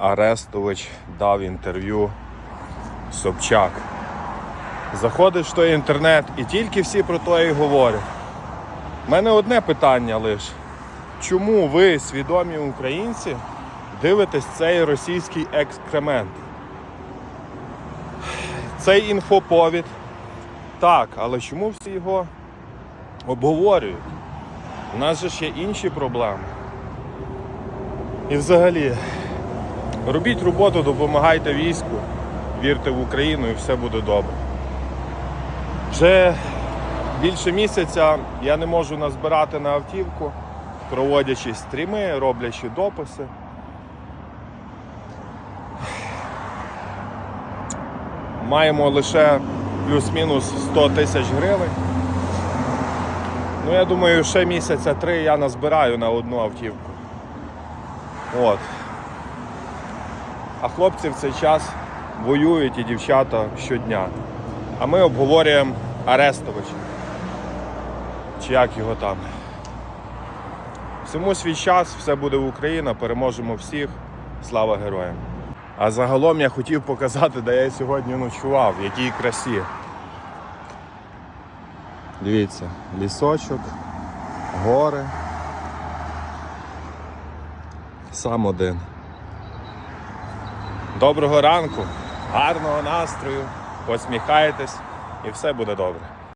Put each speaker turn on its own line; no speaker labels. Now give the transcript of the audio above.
Арестович дав інтерв'ю Собчак. Заходиш в той інтернет і тільки всі про то і говорять. У мене одне питання лише. Чому ви, свідомі українці, дивитесь цей російський екскремент? Цей інфоповід. Так, але чому всі його обговорюють? У нас же ще інші проблеми. І взагалі, робіть роботу, допомагайте війську, вірте в Україну і все буде добре. Вже більше місяця я не можу назбирати на автівку, проводячи стріми, роблячи дописи. Маємо лише плюс-мінус 100 тисяч гривень. Ну, я думаю, ще місяця три я назбираю на одну автівку. От. А хлопці в цей час воюють і дівчата щодня. А ми обговорюємо Арестовича. Чи як його там. Всьому свій час, все буде в Україна, переможемо всіх. Слава героям! А загалом я хотів показати, де я сьогодні ночував, в якій красі. Дивіться, лісочок, гори. Сам один. Доброго ранку, гарного настрою, посміхайтесь і все буде добре.